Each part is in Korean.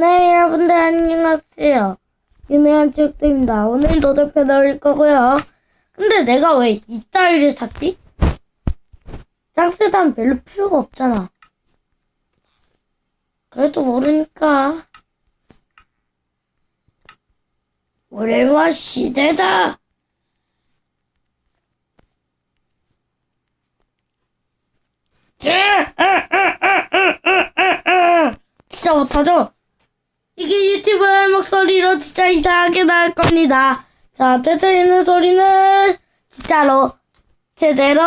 네, 여러분들 안녕하세요. 윤혜한 체육대입니다. 오늘 노들패 넣을 거고요. 근데 내가 왜 이따위를 샀지? 짱스단 별로 필요가 없잖아. 그래도 모르니까. 올해와 시대다! 진짜 못하죠? 이게 유튜브의 목소리로 진짜 이상하게 나올 겁니다. 자, 들리는 소리는 진짜로 제대로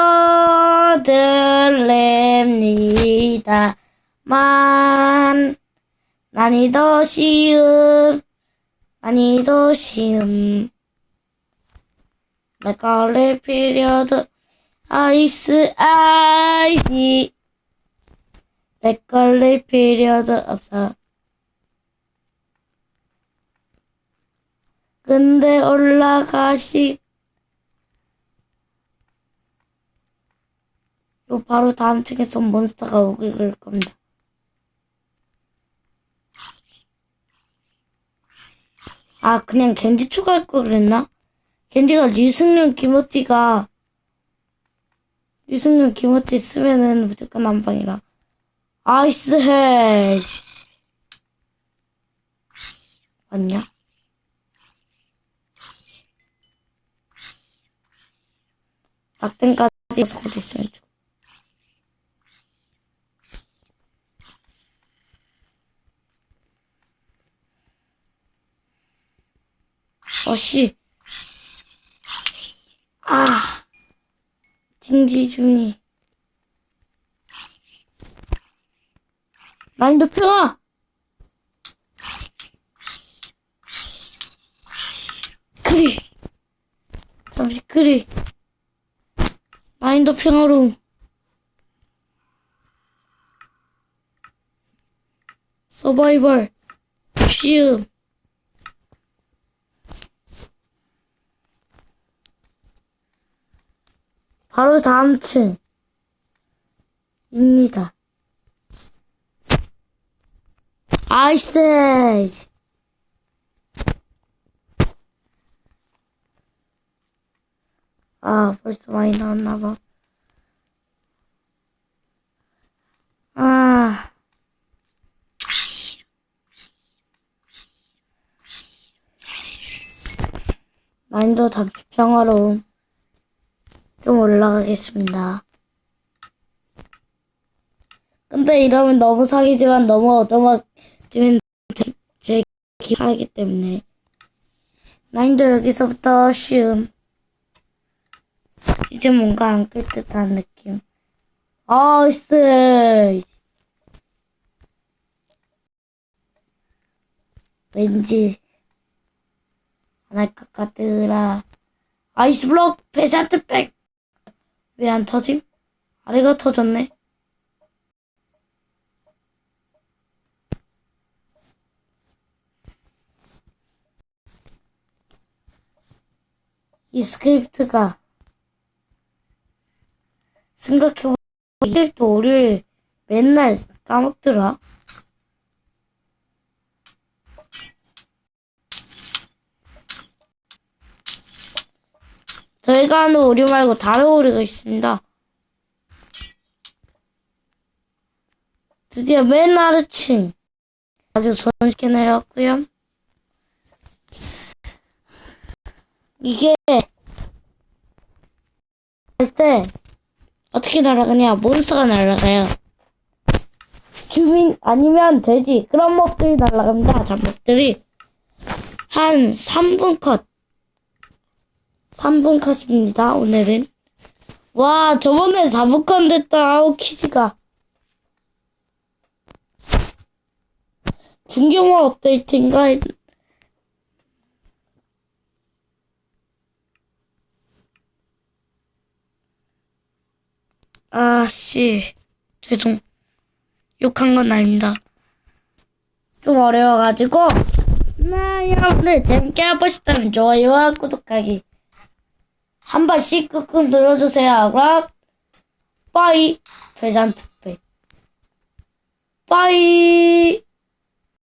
들립니다. 만, 난이도 쉬움, 난이도 쉬움. 맥걸리 피리어드, 아이스, 아이스. 맥걸리 피리어드 없어. 근데 올라가시 요 바로 다음 층에서 몬스터가 오게 될 겁니다. 아 그냥 겐지 추가할 걸 그랬나? 겐지가 류승룡 기모티가 류승룡 기모티 쓰면은 무조건 한방이라 아이스 헤드 맞냐? 해서 곧 있으면 좋 어씨. 아. 징지중이. 많이 높여 그리. 잠시 그리 마인드 평화로움. 서바이벌. 쉬움. 바로 다음 층. 입니다. 아이스! 아, 벌써 많이 나왔나봐. 아. 잠시 평화로움. 좀 올라가겠습니다. 근데 이러면 너무 사기지만 너무 얻어맞으면 제 기하기 때문에. 마인드 여기서부터 쉬움. 이제 뭔가 안 끌 듯한 느낌. 아이스! 왠지 안 할 것 같더라. 아이스 블록 베자트 백! 왜 안 터짐? 아래가 터졌네. 이 스크립트가 생각해보면 일요일도 월요일 맨날 까먹더라. 저희가 하는 오류 말고 다른 오류가 있습니다. 드디어 맨 아래층 아주 손쉽게 내려왔고요. 이게 할때 어떻게 날아가냐? 몬스터가 날아가요. 주민 아니면 돼지 그런 몹들이 날아갑니다. 잡목들이 한 3분 컷. 3분 컷입니다. 오늘은. 와 저번에 4분 컷 됐다. 아우 키즈가. 중경화 업데이트인가? 했- 아씨 죄송 욕한 건 아닙니다 좀 어려워가지고 나 여러분들 재밌게 해보셨다면 좋아요와 구독하기 한 번씩 꾹꾹 눌러주세요. 그럼 빠이. 회잔 특배 빠이